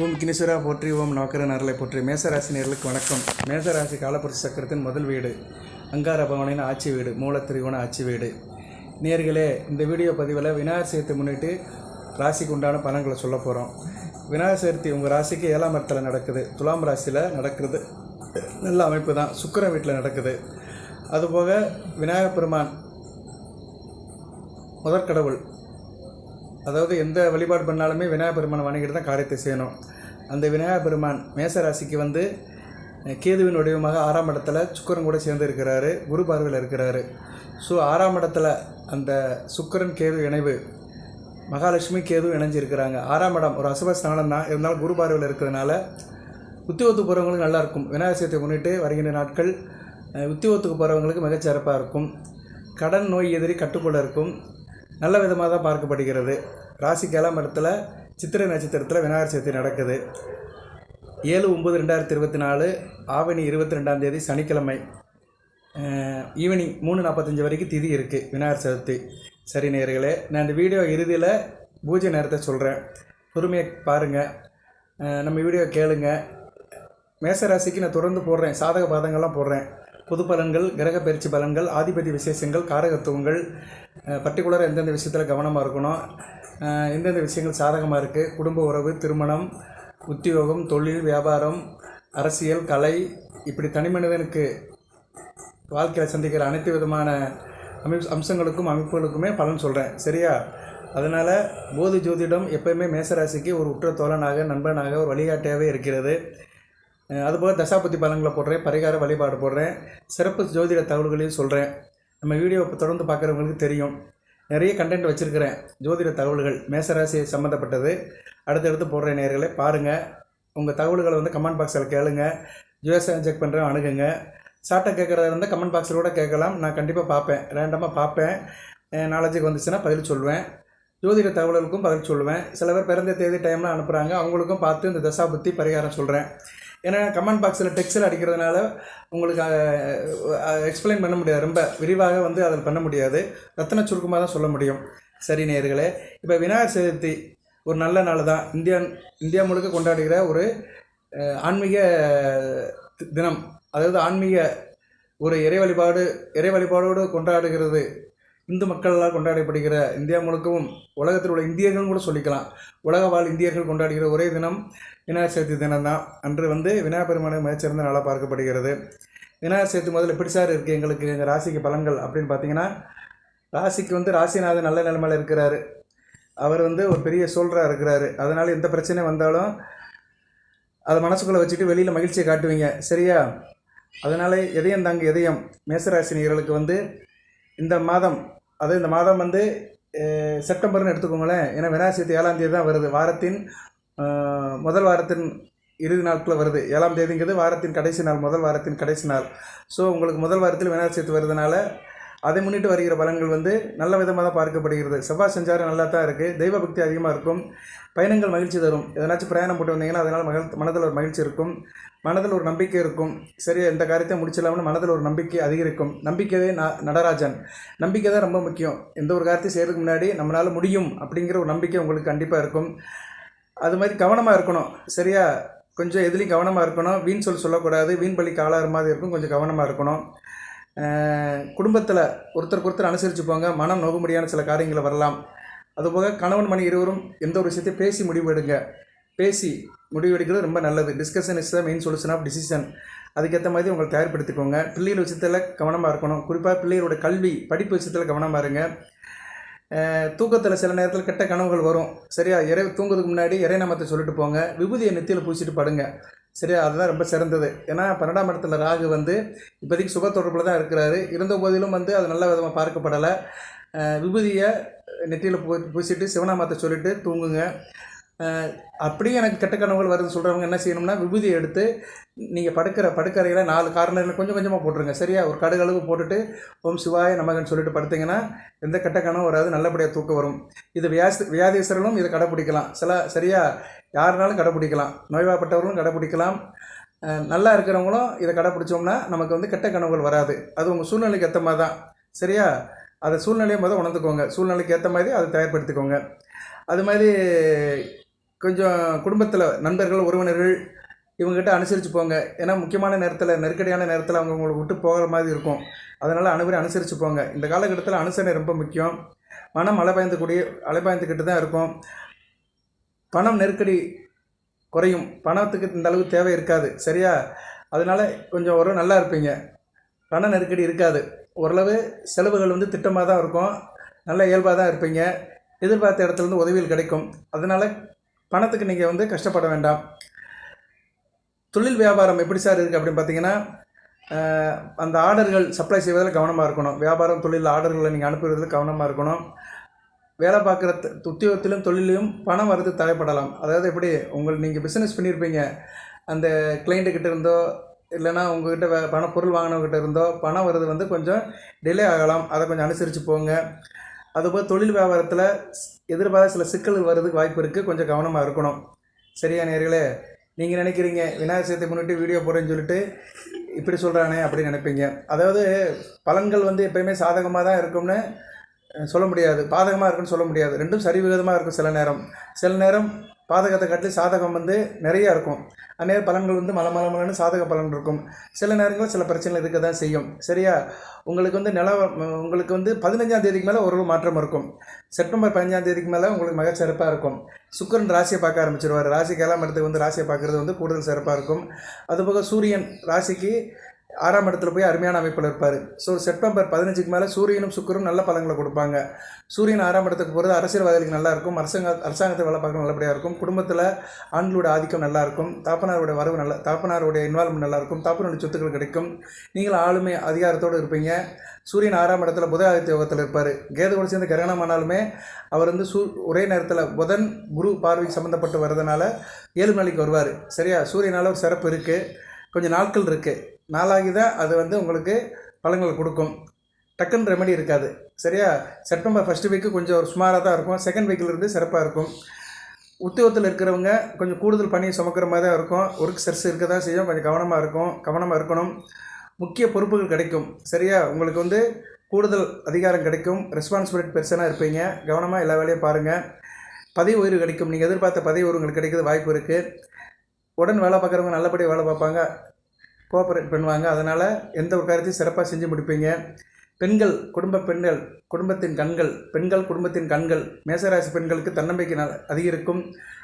ஓம் கினிசுரா போற்றி ஓம் நோக்கர நரலை போற்றி. மேசராசி நேர்களுக்கு வணக்கம். மேசராசி காலப்புரட்சி சக்கரத்தின் முதல் வீடு அங்கார பவனின் ஆட்சி வீடு மூலத்திரிகோண ஆட்சி வீடு. நேர்களே இந்த வீடியோ பதிவில் விநாயகர் சதுர்த்தி முன்னிட்டு ராசிக்கு உண்டான பலன்களை சொல்ல போகிறோம் விநாயகர் சதுர்த்தி உங்கள் ராசிக்கு ஏழாம் இடத்துல நடக்குது. துலாம் ராசியில் நடக்கிறது நல்ல அமைப்பு தான். சுக்கரன் வீட்டில் நடக்குது. அதுபோக விநாயகப் பெருமான் முதற்கடவுள் அதாவது எந்த வழிபாடு பண்ணாலுமே விநாயகர் பெருமானை வணங்கிட்டு தான் காரியத்தை செய்யணும். அந்த விநாயகர் பெருமான் மேச ராசிக்கு வந்து கேதுவின் வடிவமாக ஆறாம் இடத்துல சுக்கிரன் கூட சேர்ந்து இருக்கிறாரு குரு பார்வையில் இருக்கிறாரு. ஸோ ஆறாம் இடத்துல அந்த சுக்கரன் கேது இணைவு மகாலட்சுமி கேது இணைஞ்சிருக்கிறாங்க. ஆறாம் இடம் ஒரு அசுப ஸ்தானம் தான் இருந்தாலும் குரு பார்வையில் இருக்கிறதுனால உத்தியோகத்து போகிறவங்களுக்கு நல்லாயிருக்கும் விநாயகர் சதுர்த்தி முன்னிட்டு வருகின்ற நாட்கள் உத்தியோகத்துக்கு போகிறவங்களுக்கு மிகச்சிறப்பாக இருக்கும். கடன் நோய் எதிரி கட்டுக்குள்ளே இருக்கும். நல்ல விதமாக தான் பார்க்கப்படுகிறது. ராசி ஏழாம் இடத்துல சித்திரை நட்சத்திரத்தில் விநாயகர் சதுர்த்தி நடக்குது. ஏழு ஒம்பது ரெண்டாயிரத்தி இருபத்தி நாலு ஆவணி இருபத்தி ரெண்டாம் தேதி சனிக்கிழமை. ஈவினிங் மூணு நாற்பத்தஞ்சு வரைக்கும் திதி இருக்குது விநாயகர் சதுர்த்தி. சரி நேர்களே நான் இந்த வீடியோ இறுதியில் பூஜை நேரத்தை சொல்கிறேன் பொறுமையை பாருங்கள் நம்ம வீடியோ கேளுங்க. மேசராசிக்கு நான் தொடர்ந்து போடுறேன். சாதக பாதங்கள்லாம் போடுறேன். பொது பலன்கள் கிரக பயிற்சி பலன்கள் ஆதிபதி விசேஷங்கள் காரகத்துவங்கள் பர்டிகுலராக எந்தெந்த விஷயத்தில் கவனமாக இருக்கணும்? எந்தெந்த விஷயங்கள் சாதகமாக இருக்குது குடும்ப உறவு திருமணம் உத்தியோகம் தொழில் வியாபாரம் அரசியல் கலை இப்படி தனி மனிதனுக்கு வாழ்க்கையில் சந்திக்கிற அனைத்து விதமான அமை அம்சங்களுக்கும் அமைப்புகளுக்குமே பலன் சொல்கிறேன் சரியா? அதனால் போதி ஜோதிடம் எப்பயுமே மேசராசிக்கு ஒரு உற்ற தோழனாக நண்பனாக ஒரு வழிகாட்டியாகவே இருக்கிறது. அதுபோல் தசாபதி பலன்களை போடுறேன் பரிகார வழிபாடு போடுறேன் சிறப்பு ஜோதிட தகவல்களையும் சொல்கிறேன் நம்ம வீடியோ தொடர்ந்து பார்க்குறவங்களுக்கு தெரியும். நிறைய கண்டென்ட் வச்சுருக்கிறேன். ஜோதிட தகவல்கள் மேசராசி சம்மந்தப்பட்டது அடுத்தடுத்து போடுற நேர்களை பாருங்கள் உங்கள் தகவல்களை வந்து கமெண்ட் பாக்ஸில் கேளுங்க. ஜோசம் செக் பண்ணுறேன் அணுகுங்க. சார்ட்டை கேட்குறதா இருந்தால் கமெண்ட் பாக்ஸில் கூட கேட்கலாம். நான் கண்டிப்பாக பார்ப்பேன். ரேண்டமாக பார்ப்பேன். நாலேஜுக்கு வந்துச்சுன்னா பதில் சொல்லுவேன். ஜோதிட தகவல்களுக்கும் பதில் சொல்லுவேன். சில பேர் பிறந்த தேதி டைம்லாம் அனுப்புகிறாங்க அவங்களுக்கும் பார்த்து இந்த தசாபுத்தி பரிகாரம் சொல்கிறேன் ஏன்னா கமெண்ட் பாக்ஸில் டெக்ஸ்டில் அடிக்கிறதுனால உங்களுக்கு எக்ஸ்பிளைன் பண்ண முடியாது. ரொம்ப விரிவாக வந்து அதில் பண்ண முடியாது. ரத்தன சுருக்கமாக தான் சொல்ல முடியும். சரி நேயர்களே இப்போ விநாயகர் சதுர்த்தி ஒரு நல்ல நாள் தான். இந்தியா இந்தியா முழுக்க கொண்டாடுகிற ஒரு ஆன்மீக தி- தினம். அதாவது ஆன்மீக ஒரு இறை வழிபாடு இறை வழிபாடோடு கொண்டாடுகிறது. இந்து மக்களால் கொண்டாடப்படுகிற இந்தியா முழுக்கவும் உலகத்தில் உள்ள இந்தியர்கள் கூட சொல்லிக்கலாம். உலக வாழ் இந்தியர்கள் கொண்டாடுகிற ஒரே தினம் விநாயகர் சதுர்த்தி தினம் தான் அன்று வந்து விநாயகர் பெருமானை மிகச்சிறந்த நாளாக பார்க்கப்படுகிறது. விநாயகர் சதுர்த்தி முதல்ல எப்படி சார் இருக்குது எங்களுக்கு எங்கள் ராசிக்கு பலன்கள் அப்படின்னு பார்த்தீங்கன்னா ராசிக்கு வந்து ராசிநாதன் நல்ல நிலைமையில் இருக்கிறாரு. அவர் வந்து ஒரு பெரிய சோல்டராக இருக்கிறாரு. அதனால் எந்த பிரச்சனை வந்தாலும் அதை மனசுக்குள்ளே வச்சுட்டு வெளியில் மகிழ்ச்சியை காட்டுவீங்க. சரியா? அதனால் எதையும் தாங்க எதையும். மேசராசினியர்களுக்கு வந்து இந்த மாதம் அது இந்த மாதம் வந்து செப்டம்பர்னு எடுத்துக்கோங்களேன். ஏன்னா விநாயகர் சதுர்த்தி ஏழாம் தேதி தான் வருது. வாரத்தின் முதல் வாரத்தின் இறுதி நாட்களில் வருது. ஏழாம் தேதிங்கிறது வாரத்தின் கடைசி நாள் முதல் வாரத்தின் கடைசி நாள். ஸோ உங்களுக்கு முதல் வாரத்தில் விநாயகர் சதுர்த்தி வருதுனால அதை முன்னிட்டு வருகிற பலன்கள் வந்து நல்ல விதமாக தான் பார்க்கப்படுகிறது. செவ்வாய் சஞ்சாரம் நல்லா தான் இருக்குது தெய்வ பக்தி அதிகமாக இருக்கும். பயணங்கள் மகிழ்ச்சி தரும். எதனாச்சும் பிரயாணம் போட்டு வந்தீங்கன்னா அதனால் மகிழ் மனதில் ஒரு மகிழ்ச்சி இருக்கும். மனதில் ஒரு நம்பிக்கை இருக்கும். சரி இந்த காரியத்தை முடிச்சிடலாம்னு மனதில் ஒரு நம்பிக்கை அதிகரிக்கும். நம்பிக்கையே ந நடராஜன். நம்பிக்கை தான் ரொம்ப முக்கியம். எந்த ஒரு காரியத்தையும் செய்கிறதுக்கு முன்னாடி நம்மளால் முடியும் அப்படிங்கிற ஒரு நம்பிக்கை உங்களுக்கு கண்டிப்பாக இருக்கும். அது மாதிரி கவனமாக இருக்கணும். சரியா? கொஞ்சம் எதுலேயும் கவனமாக இருக்கணும். வீண் சொல் சொல்லக்கூடாது. வீண் பள்ளிக்கு காலாறு மாதிரி இருக்கும். கொஞ்சம் கவனமாக இருக்கணும். குடும்பத்தில் ஒருத்தருக்கு ஒருத்தர் அனுசரித்து மனம் நோகும்படியான சில காரியங்களை வரலாம். அதுபோக கணவன் மணி இருவரும் எந்த ஒரு விஷயத்தையும் பேசி முடிவெடுங்க பேசி முடிவெடுக்கிறது ரொம்ப நல்லது. Discussion is the main solution of decision அதுக்கேற்ற மாதிரி உங்களை தயார்படுத்திக்கோங்க. பிள்ளைகள் விஷயத்தில் கவனமாக இருக்கணும். குறிப்பாக பிள்ளைகளோட கல்வி படிப்பு விஷயத்தில் கவனமாக இருங்க. தூக்கத்தில் சில நேரத்தில் கெட்ட கனவுகள் வரும். சரியா? இறை தூங்குறதுக்கு முன்னாடி இறை நாமத்தை சொல்லிட்டு போங்க. விபூதியை நெத்தியில் பூசிட்டு படுங்க. சரியா அதுதான் ரொம்ப சிறந்தது. ஏன்னா பன்னெண்டாம் இடத்துல ராகு வந்து இப்போதைக்கு சுப தொடர்பில் தான் இருக்கிறாரு. இருந்த போதிலும் வந்து அது நல்ல விதமாக பார்க்கப்படலை. விபூதியை நெற்றியில் பூ பூசிட்டு சிவனாமத்தை சொல்லிவிட்டு தூங்குங்க. அப்படியே எனக்கு கெட்ட கனவுகள் வருதுன்னு சொல்கிறவங்க என்ன செய்யணும்னா விபூதியை எடுத்து நீங்கள் படுக்கிற படுக்கறையில் நாலு கார்னரில் கொஞ்சம் கொஞ்சமாக போட்டுருங்க. சரியா? ஒரு கடுகளவு போட்டுட்டு ஓம் சிவாய நமகன் சொல்லிட்டு படுத்திங்கன்னா எந்த கெட்ட கனவு வராது. நல்லபடியாக தூக்கம் வரும். இது வியாஸ் வியாதீஸ்வரனும் இதை கடைப்பிடிக்கலாம். சில சரியா? யாருனாலும் கடைப்பிடிக்கலாம். நோய்வாப்பட்டவர்களும் கடைப்பிடிக்கலாம். நல்லா இருக்கிறவங்களும் இதை கடைப்பிடிச்சோம்னா நமக்கு வந்து கெட்ட கனவுகள் வராது. அது உங்கள் சூழ்நிலைக்கு ஏற்ற மாதிரி தான். சரியா? அதை சூழ்நிலையை முதல் உணர்ந்துக்கோங்க. சூழ்நிலைக்கு ஏற்ற மாதிரி அதை தயார்படுத்திக்கோங்க. அது மாதிரி கொஞ்சம் குடும்பத்தில் நண்பர்கள் உறவினர்கள் இவங்ககிட்ட அனுசரித்து போங்க. ஏன்னா முக்கியமான நேரத்தில் நெருக்கடியான நேரத்தில் அவங்க உங்களை விட்டு போகிற மாதிரி இருக்கும். அதனால் அனைவரும் அனுசரித்து போங்க. இந்த காலகட்டத்தில் அனுசரணை ரொம்ப முக்கியம். மனம் அலைபாய்ந்துக்கூடிய அலைபாய்ந்துக்கிட்டு தான் இருக்கும். பணம் நெருக்கடி குறையும். பணத்துக்கு இந்த அளவுக்கு தேவை இருக்காது. சரியா? அதனால் கொஞ்சம் ஒரு நல்லா இருப்பீங்க. பண நெருக்கடி இருக்காது. ஓரளவு செலவுகள் வந்து திட்டமாக தான் இருக்கும். நல்ல இயல்பாக தான் இருப்பீங்க. எதிர்பார்த்த இடத்துலேருந்து உதவிகள் கிடைக்கும். அதனால் பணத்துக்கு நீங்கள் வந்து கஷ்டப்பட வேண்டாம். தொழில் வியாபாரம் எப்படி சார் இருக்குது அப்படின்னு பார்த்தீங்கன்னா அந்த ஆர்டர்கள் சப்ளை செய்வதில் கவனமாக இருக்கணும். வியாபாரம் தொழில் ஆர்டர்களை நீங்கள் அனுப்புவதில் கவனமாக இருக்கணும். வேலை பார்க்குற த- உத்தியோகத்திலும் தொழிலையும் பணம் வரது தடைப்படலாம். அதாவது எப்படி உங்கள் நீங்கள் பிஸ்னஸ் பண்ணியிருப்பீங்க அந்த கிளைண்ட்டுக்கிட்ட இருந்தோ இல்லைன்னா உங்ககிட்ட வே- பண பொருள் வாங்கினவங்ககிட்ட இருந்தோ பணம் வர்றது வந்து கொஞ்சம் டிலே ஆகலாம். அதை கொஞ்சம் அனுசரித்து போங்க. அதுபோல் தொழில் வியாபாரத்தில் எதிர்பாராத சில சிக்கல்கள் வர்றதுக்கு வாய்ப்பு இருக்குது கொஞ்சம் கவனமாக இருக்கணும். சரியா நேர்களே நீங்கள் நினைக்கிறீங்க விநாயகர் சதுர்த்தி முன்னிட்டு வீடியோ போடுறேன்னு சொல்லிட்டு இப்படி சொல்கிறானே அப்படின்னு நினைப்பீங்க. அதாவது பலன்கள் வந்து எப்பயுமே சாதகமாக தான் இருக்கும்னு சொல்ல முடியாது. பாதகமாக இருக்குன்னு சொல்ல முடியாது. ரெண்டும் சரிவிகிதமாக இருக்கும் சில நேரம். சில நேரம் பாதகத்தை காட்டி சாதகம் வந்து நிறையா இருக்கும். அந்நேர பலன்கள் வந்து மல மலன்னு சாதக பலன் இருக்கும். சில நேரங்களில் சில பிரச்சனைகள் இருக்க தான் செய்யும். சரியா? உங்களுக்கு வந்து நில உங்களுக்கு வந்து பதினஞ்சாம் தேதிக்கு மேலே ஒரு மாற்றம் இருக்கும். செப்டம்பர் பதினஞ்சாம் தேதிக்கு மேலே உங்களுக்கு மிக சிறப்பாக இருக்கும். சுக்கரன் ராசியை பார்க்க ஆரம்பிச்சிருவார். ராசிக்கு எல்லாம் இடத்துக்கு வந்து ராசியை பார்க்குறது வந்து கூடுதல் சிறப்பாக இருக்கும். அதுபோக சூரியன் ராசிக்கு ஆறாம் இடத்துல போய் அருமையான அமைப்பில் இருப்பார். ஸோ செப்டம்பர் பதினஞ்சுக்கு மேலே சூரியனும் சுக்கரும் நல்ல பலங்களை கொடுப்பாங்க. சூரியன் ஆறாம் இடத்துக்கு போகிறது அரசியல்வாதிகளுக்கு நல்லாயிருக்கும் அரசாங்க அரசாங்கத்தை வேலை பார்க்க நல்லபடியாக இருக்கும். குடும்பத்தில் ஆண்களோட ஆதிக்கம் நல்லா இருக்கும். தாப்பனாருடைய வரவு நல்லா தாப்பனாருடைய இன்வால்மெண்ட் நல்லா இருக்கும். சொத்துக்கள் கிடைக்கும். நீங்கள் ஆளுமை அதிகாரத்தோடு இருப்பீங்க. சூரியன் ஆறாம் இடத்துல புத ஆதித்த யோகத்தில் இருப்பார். கேதுவோடு சேர்ந்து கிரகணம் ஆனாலுமே அவர் வந்து சூ ஒரே நேரத்தில் புதன் குரு பார்வை சம்மந்தப்பட்டு வர்றதுனால ஏழு நாளைக்கு வருவார். சரியா? சூரியனால் ஒரு சிறப்பு இருக்குது கொஞ்சம் நாட்கள் இருக்குது நாளாகி தான் அது வந்து உங்களுக்கு பழங்கள் கொடுக்கும். டக்குன்னு ரெமெடி இருக்காது. சரியா? செப்டம்பர் ஃபஸ்ட்டு வீக்கு கொஞ்சம் ஒரு சுமாராக தான் இருக்கும். செகண்ட் வீக்கில் இருந்து சிறப்பாக இருக்கும். உத்தியோகத்தில் இருக்கிறவங்க கொஞ்சம் கூடுதல் பணியை சுமக்கிற மாதிரி தான் இருக்கும். ஒர்க் ஸ்ட்ரெஸ் இருக்க தான் செய்யும். கொஞ்சம் கவனமாக இருக்கும். கவனமாக இருக்கணும். முக்கிய பொறுப்புகள் கிடைக்கும். சரியா? உங்களுக்கு வந்து கூடுதல் அதிகாரம் கிடைக்கும். ரெஸ்பான்சிபிலிட்டி பெருசனாக இருப்பீங்க. கவனமாக எல்லா வேலையும் பாருங்கள் பதவி உயர்வு கிடைக்கும். நீங்கள் எதிர்பார்த்த பதவி உயர்வு உங்களுக்கு கிடைக்கிறது வாய்ப்பு இருக்குது உடன் வேலை பார்க்குறவங்க நல்லபடியாக வேலை பார்ப்பாங்க. கோஆப்ரேட் பண்ணுவாங்க. அதனால் எந்த ஒரு காரியத்தையும் சிறப்பாக செஞ்சு முடிப்பீங்க. பெண்கள் குடும்ப பெண்கள் குடும்பத்தின் கண்கள் பெண்கள் குடும்பத்தின் கண்கள் மேசராசி பெண்களுக்கு தன்னம்பிக்கை நல் அதிகரிக்கும்.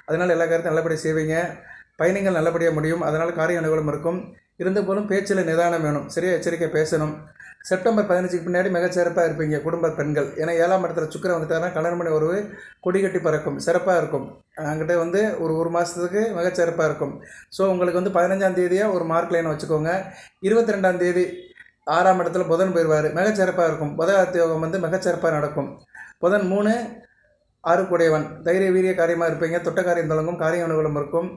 அதனால் எல்லா காரியத்தையும் நல்லபடியாக செய்வீங்க. பயணங்கள் நல்லபடியாக முடியும். அதனால் காரிய அனுகூலம் இருக்கும். இருந்த போலும் பேச்சில் நிதானம் வேணும். சரியாக எச்சரிக்கை பேசணும். செப்டம்பர் பதினஞ்சுக்கு பின்னாடி மிகச்சிறப்பாக இருப்பீங்க குடும்ப பெண்கள். ஏன்னா ஏழாம் இடத்துல சுக்கிரன் வந்துட்டாருன்னா கல்யாணம் பண்ணி உறவு கொடி கட்டி பறக்கும் சிறப்பாக இருக்கும். அங்கிட்ட வந்து ஒரு ஒரு மாதத்துக்கு மிகச்சிறப்பாக இருக்கும். ஸோ உங்களுக்கு வந்து பதினஞ்சாம் தேதியாக ஒரு மார்க் லைனை வச்சுக்கோங்க. இருபத்தி ரெண்டாம் தேதி ஆறாம் இடத்துல புதன் போயிடுவார் மிகச்சிறப்பாக இருக்கும். புத யோகம் வந்து மிகச்சிறப்பாக நடக்கும். புதன் மூணு ஆறு கூடையவன் தைரிய வீரிய காரியமாக இருப்பீங்க. தொட்ட காரியம் தொடங்கும் காரிய அனுகூலம் இருக்கும்.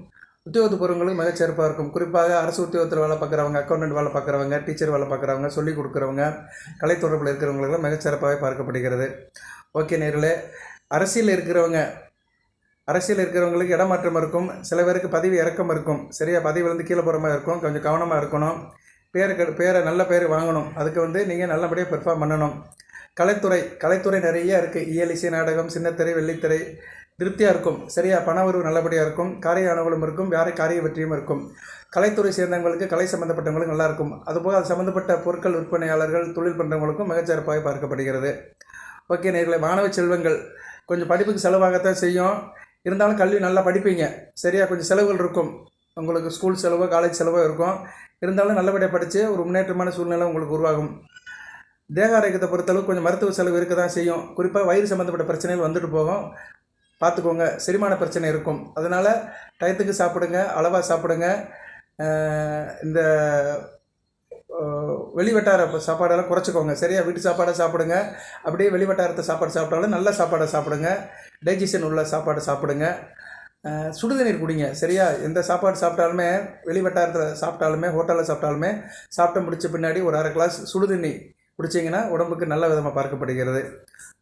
உத்தியோகத்து பொருங்களுக்கு மிகச்சிறப்பாக இருக்கும். குறிப்பாக அரசு உத்தியோகத்தில் வேலை பார்க்குறவங்க அக்கௌண்டன்ட் வேலை பார்க்குறவங்க டீச்சர் வேலை பார்க்குறவங்க சொல்லிக் கொடுக்குறவங்க கலை தொடர்பில் இருக்கிறவங்களுக்கெல்லாம் மிகச்சிறப்பாகவே பார்க்கப்படுகிறது. ஓகே நேரில் அரசியல் இருக்கிறவங்க அரசியல் இருக்கிறவங்களுக்கு இடமாற்றம் இருக்கும். சில பேருக்கு பதவி இறக்கம் இருக்கும். சரியா பதவி வந்து கீழே போகிற மாதிரி இருக்கும். கொஞ்சம் கவனமாக இருக்கணும். பேரை கெ பேரை நல்ல பேர் வாங்கணும். அதுக்கு வந்து நீங்கள் நல்லபடியாக பெர்ஃபார்ம் பண்ணணும். கலைத்துறை கலைத்துறை நிறைய இருக்குது இயல் இசை நாடகம் சின்னத்திரை வெள்ளித்திரை திருப்தியாக இருக்கும். சரியா? பண உறவு நல்லபடியாக இருக்கும். காரிய அனுகூலம் இருக்கும். வேறு காரிய வெற்றியும் இருக்கும். கலைத்துறை சேர்ந்தவங்களுக்கு கலை சம்மந்தப்பட்டவங்களுக்கு நல்லா இருக்கும். அதுபோக அது சம்மந்தப்பட்ட பொருட்கள் விற்பனையாளர்கள் தொழில் பண்ணுறவங்களுக்கும் மிகச்சிறப்பாக பார்க்கப்படுகிறது. ஓகே நேர்களை மாணவ செல்வங்கள் கொஞ்சம் படிப்புக்கு செலவாகத்தான் செய்யும். இருந்தாலும் கல்வி நல்லா படிப்பீங்க. சரியா? கொஞ்சம் செலவுகள் இருக்கும். உங்களுக்கு ஸ்கூல் செலவோ காலேஜ் செலவோ இருக்கும். இருந்தாலும் நல்லபடியாக படித்து ஒரு முன்னேற்றமான சூழ்நிலை உங்களுக்கு உருவாகும். தேக ஆரோக்கியத்தை பொறுத்தளவு கொஞ்சம் மருத்துவ செலவு இருக்க தான் செய்யும். குறிப்பாக வயிறு சம்மந்தப்பட்ட பிரச்சனைகள் வந்துட்டு போகும். பார்த்துக்கோங்க செரிமான பிரச்சனை இருக்கும். அதனால் டயத்துக்கு சாப்பிடுங்க அளவாக சாப்பிடுங்க. இந்த வெளிவட்டார சாப்பாடெல்லாம் குறைச்சிக்கோங்க. சரியா? வீட்டு சாப்பாடை சாப்பிடுங்க. அப்படியே வெளிவட்டாரத்தை சாப்பாடு சாப்பிட்டாலும் நல்ல சாப்பாடை சாப்பிடுங்க. டைஜஷன் உள்ள சாப்பாடு சாப்பிடுங்க. சுடுதண்ணீர் குடிங்க. சரியா? எந்த சாப்பாடு சாப்பிட்டாலுமே வெளி வட்டாரத்தில் சாப்பிட்டாலுமே ஹோட்டலில் சாப்பிட்டாலுமே சாப்பிட்டு முடிச்ச பின்னாடி ஒரு அரை கிளாஸ் சுடுதண்ணி குடிச்சிங்கன்னா உடம்புக்கு நல்ல விதமாக பார்க்கப்படுகிறது.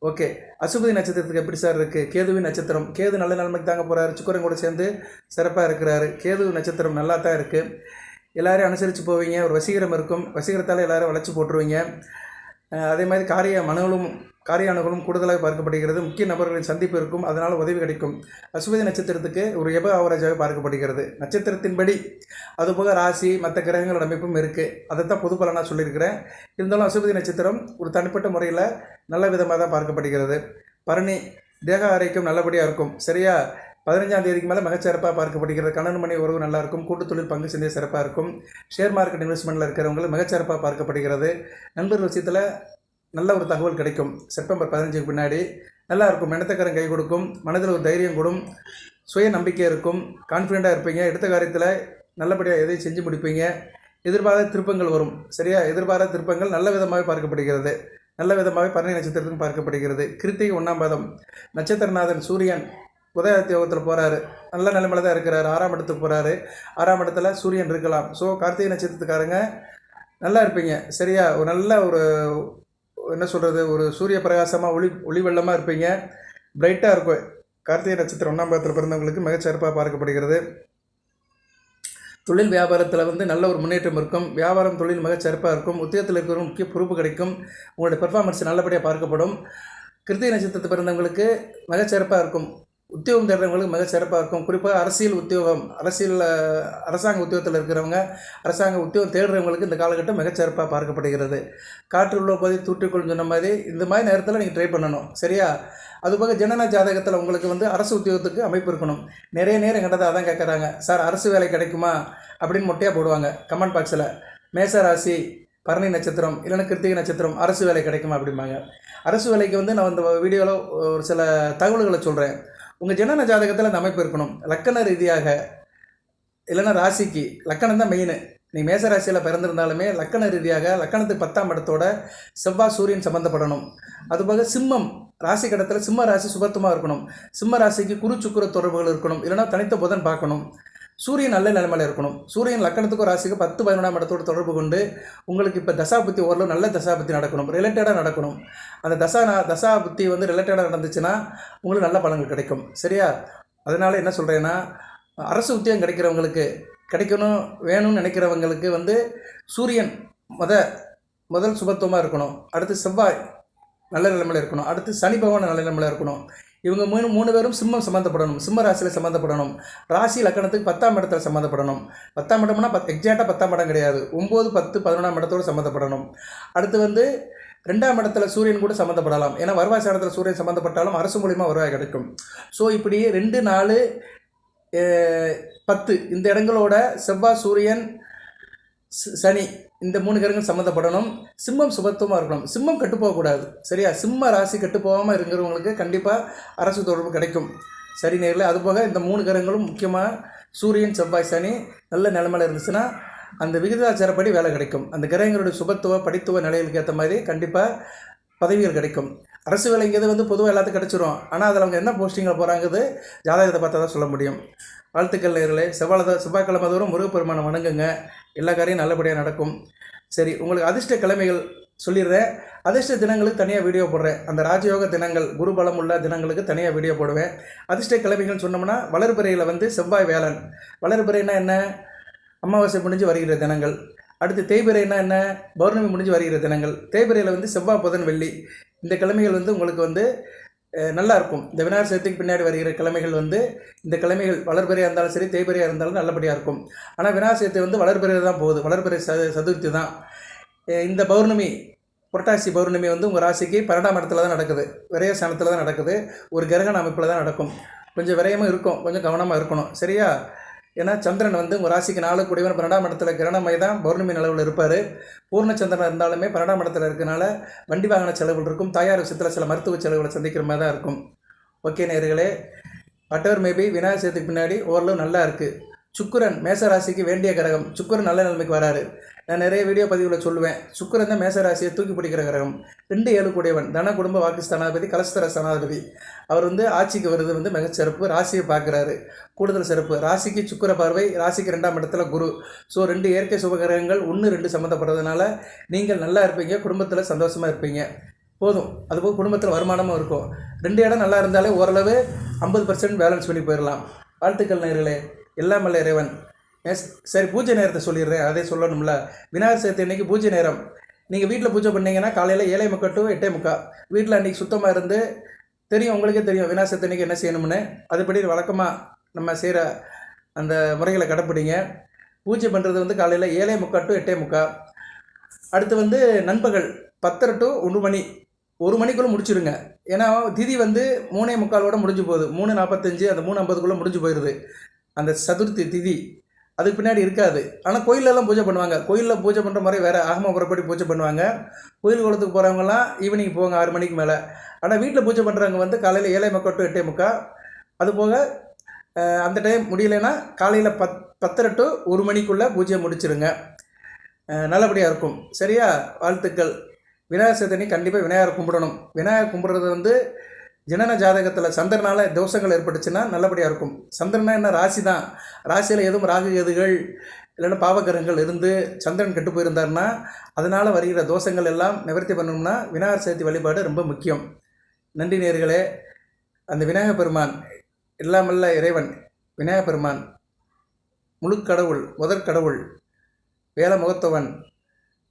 ஓகே. அசுபதி நட்சத்திரத்துக்கு எப்படி சார் இருக்குது கேதுவின் நட்சத்திரம். கேது நல்ல நிலைமைக்கு தாங்க போகிறாரு சுக்கரன் கூட சேர்ந்து சிறப்பாக இருக்கிறாரு. கேது நட்சத்திரம் நல்லா தான் இருக்குது எல்லோரையும் அனுசரித்து போவீங்க. ஒரு வசீகரம் இருக்கும். வசீகரத்தால் எல்லோரும் வளைச்சி போட்டுருவீங்க. அதே மாதிரி காரிய மனுகளும் காரிய அணுகளும் கூடுதலாக பார்க்கப்படுகிறது. முக்கிய நபர்களின் சந்திப்பு இருக்கும் அதனால் உதவி கிடைக்கும். அசுபதி நட்சத்திரத்துக்கு ஒரு எப ஆவரேஜாக பார்க்கப்படுகிறது. நட்சத்திரத்தின்படி அதுபோக ராசி மற்ற கிரகங்களோட அமைப்பும் இருக்குது அதை தான் பொது பலனாக சொல்லியிருக்கிறேன். இருந்தாலும் அசுபதி நட்சத்திரம் ஒரு தனிப்பட்ட முறையில் நல்ல விதமாக தான் பார்க்கப்படுகிறது. பரணி தேக ஆரோக்கியம் நல்லபடியாக இருக்கும். சரியா பதினஞ்சாம் தேதிக்கு மேலே மிகச்சிறப்பாக பார்க்கப்படுகிறது. கண்ணன் மணி உறவு நல்லா இருக்கும். தொழில் பங்கு சந்தை சிறப்பாக இருக்கும். ஷேர் மார்க்கெட் இன்வெஸ்ட்மெண்ட்டில் இருக்கிறவங்களுக்கு மிகச்சிறப்பாக பார்க்கப்படுகிறது. நண்பர் விஷயத்தில் நல்ல ஒரு தகவல் கிடைக்கும். செப்டம்பர் பதினஞ்சுக்கு பின்னாடி நல்லா இருக்கும். மெனத்தக்காரன் கை கொடுக்கும். மனதில் ஒரு தைரியம் கூடும். சுய நம்பிக்கை இருக்கும். கான்ஃபிடெண்ட்டாக இருப்பீங்க. எடுத்த காரியத்தில் நல்லபடியாக எதையும் செஞ்சு முடிப்பீங்க? எதிர்பாராத திருப்பங்கள் வரும். சரியா? எதிர்பாராத திருப்பங்கள் நல்ல விதமாக பார்க்கப்படுகிறது. நல்ல விதமாக பரணி நட்சத்திரத்துக்கும் பார்க்கப்படுகிறது. கிருத்திகை ஒன்றாம் பாதம். நட்சத்திரநாதன் சூரியன் உதயத்தியோகத்தில் போகிறாரு நல்ல நிலைமையில் தான் இருக்கிறாரு. ஆறாம் இடத்துக்கு போகிறாரு ஆறாம் இடத்துல சூரியன் இருக்கலாம். ஸோ கார்த்திகை நட்சத்திரத்துக்காரங்க நல்லா இருப்பீங்க. சரியா? ஒரு நல்ல ஒரு என்ன சொல்கிறது ஒரு சூரிய பிரகாசமாக ஒளி ஒளி வெள்ளமாக இருப்பீங்க. பிரைட்டாக இருக்கும். கார்த்திகை நட்சத்திரம் ஒன்றாம் பாதத்தில் பிறந்தவங்களுக்கு மிகச்சிறப்பாக பார்க்கப்படுகிறது. தொழில் வியாபாரத்தில் வந்து நல்ல ஒரு முன்னேற்றம் இருக்கும். வியாபாரம் தொழில் மிகச்சிறப்பாக இருக்கும். உத்தியோகத்தில் இருக்கிற முக்கிய பொறுப்பு கிடைக்கும். உங்களுடைய பெர்ஃபார்மன்ஸ் நல்லபடியாக பார்க்கப்படும். கிருத்திகை நட்சத்திரத்தை பிறந்தவங்களுக்கு மிகச்சிறப்பாக இருக்கும். உத்தியோகம் தேடுறவங்களுக்கு மிக சிறப்பாக இருக்கும். குறிப்பாக அரசியல் உத்தியோகம் அரசியல் அரசாங்க உத்தியோகத்தில் இருக்கிறவங்க அரசாங்க உத்தியோகம் தேடுறவங்களுக்கு இந்த காலகட்டம் மிகச்சிறப்பாக பார்க்கப்படுகிறது. காற்று உள்ள போதை தூற்றிக்கொள் சொன்ன மாதிரி இந்த மாதிரி நேரத்தில் நீங்கள் ட்ரை பண்ணணும். சரியா? அதுபோக ஜனன ஜாதகத்தில் உங்களுக்கு வந்து அரசு உத்தியோகத்துக்கு அமைப்பு இருக்கணும். நிறைய நேரம் கிட்டதை அதான் கேட்குறாங்க சார் அரசு வேலை கிடைக்குமா? அப்படின்னு மொட்டையாக போடுவாங்க. கமெண்ட் பாக்ஸில் மேச ராசி பரணி நட்சத்திரம் இல்லைன்னா கிருத்திகை நட்சத்திரம் அரசு வேலை கிடைக்குமா? அப்படிம்பாங்க. அரசு வேலைக்கு வந்து நான் இந்த வீடியோவில் ஒரு சில தகவல்களை சொல்கிறேன் உங்கள் ஜனன ஜாதகத்தில் அந்த அமைப்பு இருக்கணும். லக்கண ரீதியாக இல்லைன்னா ராசிக்கு லக்கணம் தான் மெயின் நீ மேச ராசியில் பிறந்திருந்தாலுமே லக்கண ரீதியாக லக்கணத்துக்கு பத்தாம் இடத்தோட செவ்வாய் சூரியன் சம்மந்தப்படணும் அதுபோக சிம்மம் ராசி கடத்தில் சிம்ம ராசி சுபத்துமாக இருக்கணும். சிம்ம ராசிக்கு குரு சுக்குர தொடர்புகள் இருக்கணும். இல்லைன்னா தனித்த புதன் பார்க்கணும். சூரியன் நல்ல நிலைமையில் இருக்கணும். சூரியன் லக்கணத்துக்கும் ராசிக்கு பத்து பதினொன்றாம் இடத்தோடு தொடர்பு கொண்டு உங்களுக்கு இப்போ தசாபுத்தி ஓரளவு நல்ல தசாபுத்தி நடக்கணும். ரிலேட்டடாக நடக்கணும். அந்த தசா நா- தசாபுத்தி வந்து ரிலேட்டடாக நடந்துச்சுன்னா உங்களுக்கு நல்ல பலன்கள் கிடைக்கும். சரியா? அதனால் என்ன சொல்கிறேன்னா அரசு உத்தியோகம் கிடைக்கிறவங்களுக்கு கிடைக்கணும் வேணும்னு நினைக்கிறவங்களுக்கு வந்து சூரியன் முத முதல் சுபத்துவமாக இருக்கணும். அடுத்து செவ்வாய் நல்ல நிலைமையில் இருக்கணும். அடுத்து சனி பகவான் நல்ல நிலைமையில் இருக்கணும். இவங்க மூணு மூணு பேரும் சிம்மம் சம்மந்தப்படணும் சிம்ம ராசியில் சம்மந்தப்படணும் ராசி லக்கணத்துக்கு பத்தாம் இடத்துல சம்மந்தப்படணும் பத்தாம் இடம்னா பத் எக்ஸாக்டாக பத்தாம் இடம் கிடையாது. ஒம்பது பத்து பதினொன்றாம் இடத்தோடு சம்மந்தப்படணும் அடுத்து வந்து ரெண்டாம் இடத்துல சூரியன் கூட சம்மந்தப்படலாம் ஏன்னா வருவாய் சாணத்தில் சூரியன் சம்மந்தப்பட்டாலும் அரசு மூலியமாக வருவாய் கிடைக்கும். ஸோ இப்படி ரெண்டு நாலு பத்து இந்த இடங்களோட செவ்வாய் சூரியன் சனி இந்த மூணு கிரகங்கள் சம்மந்தப்படணும். சிம்மம் சுபத்துவமாக இருக்கணும். சிம்மம் கெட்டு போகக்கூடாது சரியா? சிம்ம ராசி கெட்டு போகாமல் இருக்கிறவங்களுக்கு கண்டிப்பாக அரசு தொடர்பு கிடைக்கும். சரி நேரில். அதுபோக இந்த மூணு கிரகங்களும் முக்கியமாக சூரியன் செவ்வாய் சனி நல்ல நிலமையில இருந்துச்சுன்னா அந்த விகிதாச்சாரப்படி வேலை கிடைக்கும். அந்த கிரகங்களுடைய சுபத்துவ படித்துவ நிலைகளுக்கு ஏற்ற மாதிரி கண்டிப்பாக பதவிகள் கிடைக்கும். அரசு வேலைங்கிறது வந்து பொதுவாக எல்லாத்துக்கும் கிடச்சிரும். ஆனால் அதில் அவங்க என்ன போஸ்டிங்கில் போகிறாங்கிறது ஜாதகத்தை பார்த்தா தான் சொல்ல முடியும். வாழ்த்துக்கள் நேர்களே. செவ்வாய் செவ்வாய்க்கிழமை தோறும் முருகப்பெருமானை வணங்குங்க. எல்லா காரியம் நல்லபடியாக நடக்கும். சரி உங்களுக்கு அதிர்ஷ்ட கிழமைகள் சொல்லிடுறேன். அதிர்ஷ்ட தினங்களுக்கு தனியாக வீடியோ போடுறேன். அந்த ராஜயோக தினங்கள் குருபலம் உள்ள தினங்களுக்கு தனியாக வீடியோ போடுவேன். அதிர்ஷ்ட கிழமைகள் சொன்னோம்னா வளர்பிறையில் வந்து செவ்வாய் வேலன். வளர்பிறைனா என்ன? அமாவாசை முடிஞ்சு வருகிற தினங்கள். அடுத்து தேய்பிரைனா என்ன? பௌர்ணமி முடிஞ்சு வருகிற தினங்கள். தேய்பிரையில் வந்து செவ்வாய் புதன் வெள்ளி. இந்த கிழமைகள் வந்து உங்களுக்கு வந்து நல்லா இருக்கும் இந்த விநாயகர் சதுர்த்திக்கு பின்னாடி வருகிற கிழமைகள் வந்து இந்த கிழமைகள் வளர்பிறையாக இருந்தாலும் சரி தேய்பிறையாக இருந்தாலும் நல்லபடியாக இருக்கும். ஆனால் விநாயகர் சதுர்த்தி வந்து வளர்பிறையில் தான் போகுது. வளர்பிறை ச சதுர்த்தி தான். இந்த பௌர்ணமி புரட்டாசி பௌர்ணமி வந்து உங்கள் ராசிக்கு பன்னெண்டாம் இடத்துல தான் நடக்குது. விரைய ஸ்தானத்தில் தான் நடக்குது. ஒரு கிரகண அமைப்பில் தான் நடக்கும். கொஞ்சம் விரயமும் இருக்கும். கொஞ்சம் கவனமாக இருக்கணும். சரியா? ஏன்னா சந்திரன் வந்து உங்கள் ராசிக்கு நாலு கூடியவன் பன்னெண்டாம் இடத்துல கிரணமை தான் பௌர்ணமி நிலவில் இருப்பார். பூர்ணச்சந்திரன் இருந்தாலுமே பன்னெண்டாம் இடத்துல இருக்கனால வண்டி வாகன செலவுகள் இருக்கும் தாயார் விஷயத்தில் சில மருத்துவ செலவுகளை சந்திக்கிற மாதிரி தான் இருக்கும். ஓகே நேர்களே வட்டவர் மேபி விநாயகர் சதுர்த்திக்கு பின்னாடி ஓரளவு நல்லா இருக்குது சுக்கிரன் மேச ராசிக்கு வேண்டிய கிரகம். சுக்கிரன் நல்ல நிலைமைக்கு வராரு. நான் நிறைய வீடியோ பதிவில் சொல்லுவேன். சுக்கரன் தான் மேச ராசியை தூக்கி பிடிக்கிற கிரகம். ரெண்டு ஏழு கூடியவன். தன குடும்ப வாக்கு ஸ்தானாதிபதி கலஸ்தர ஸ்தானாதிபதி. அவர் வந்து ஆட்சிக்கு வருது வந்து மிகச்சிறப்பு ராசியை பார்க்குறாரு. கூடுதல் சிறப்பு. ராசிக்கு சுக்கிர பார்வை ராசிக்கு ரெண்டாம் இடத்துல குரு. ஸோ ரெண்டு இயற்கை சுபகிரகங்கள் ஒன்று ரெண்டு சம்மந்தப்படுறதுனால நீங்கள் நல்லா இருப்பீங்க. குடும்பத்தில் சந்தோஷமாக இருப்பீங்க. போதும். அதுபோக குடும்பத்தில் வருமானமும் இருக்கும். ரெண்டு இடம் நல்லா இருந்தாலே ஓரளவு ஐம்பது பர்சன்ட் பேலன்ஸ் பண்ணி போயிடலாம் வாழ்த்துக்கள் நேர்களே எல்லாம் வல்ல இறைவன். எஸ் சரி பூஜை நேரத்தை சொல்லிடுறேன். அதே சொல்லணும்ல. விநாயகர் சதுர்த்தி அன்னைக்கு பூஜை நேரம். நீங்கள் வீட்டில் பூஜை பண்ணீங்கன்னா காலையில் ஏழை முக்கா டு எட்டே முக்கா வீட்டில் அன்றைக்கி சுத்தமாக இருந்து தெரியும் உங்களுக்கே தெரியும் விநாயகர் சதுர்த்தி அன்னைக்கு என்ன செய்யணும்னு. அதுபடி வழக்கமாக நம்ம செய்கிற அந்த முறைகளை கடைப்பிடிங்க. பூஜை பண்ணுறது வந்து காலையில் ஏழே முக்காட்டும் டு எட்டே முக்கா அடுத்து வந்து நண்பகல் பத்தரை டு ஒன்று மணி. ஒரு மணிக்குள்ளே முடிச்சிருங்க. ஏன்னா திதி வந்து மூணே முக்காலோட முடிஞ்சு போகுது. மூணு நாற்பத்தஞ்சு அந்த மூணு ஐம்பதுக்குள்ளே முடிஞ்சு போயிடுது அந்த சதுர்த்தி திதி அதுக்கு பின்னாடி இருக்காது. ஆனால் கோயிலெல்லாம் பூஜை பண்ணுவாங்க. கோயிலில் பூஜை பண்ணுற மாதிரி வேறு ஆகம புறப்படி பூஜை பண்ணுவாங்க. கோயில் குளத்துக்கு போகிறவங்கலாம் ஈவினிங் போவாங்க ஆறு மணிக்கு மேலே. ஆனால் வீட்டில் பூஜை பண்ணுறவங்க வந்து காலையில் ஏழை முக்கா டு எட்டே முக்கா அதுபோக அந்த டைம் முடியலைன்னா காலையில் பத் பத்தரை டு ஒரு மணிக்குள்ளே பூஜையை முடிச்சிருங்க. நல்லபடியாக இருக்கும். சரியா? வாழ்த்துக்கள். விநாயகர் சதுர்த்தி கண்டிப்பாக விநாயகர் கும்பிடணும். விநாயகர் கும்பிட்றது வந்து ஜனன ஜாதகத்தில் சந்திரனால் தோஷங்கள் ஏற்பட்டுச்சுன்னா நல்லபடியாக இருக்கும். சந்திரனா என்ன? ராசி தான் ராசியில் எதுவும் ராகு எதுகள் இல்லைன்னா பாவகிரகங்கள் இருந்து சந்திரன் கெட்டு போயிருந்தாருன்னா அதனால் வருகிற தோஷங்கள் எல்லாம் நிவர்த்தி பண்ணணும்னா விநாயகர் சதுர்த்தி வழிபாடு ரொம்ப முக்கியம். நன்றி நேர்களே. அந்த விநாயகர் பெருமான் எல்லாமல்ல இறைவன் விநாயகர் பெருமான் முழு கடவுள் முதற் கடவுள் வேல முகத்தவன்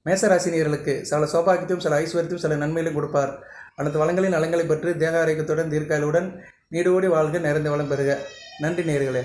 மேசராசினியர்களுக்கு சில சோபாக்கியத்தையும் சில ஐஸ்வர்யத்தையும் சில நன்மையிலும் கொடுப்பார். அனைத்து வளங்களின் நலங்களை பெற்று தேக ஆரோக்கியத்துடன் தீர்க்காயுடன் நீடோடி வாழ்க நிறைந்த வளம் பெறுக. நன்றி நேர்களே.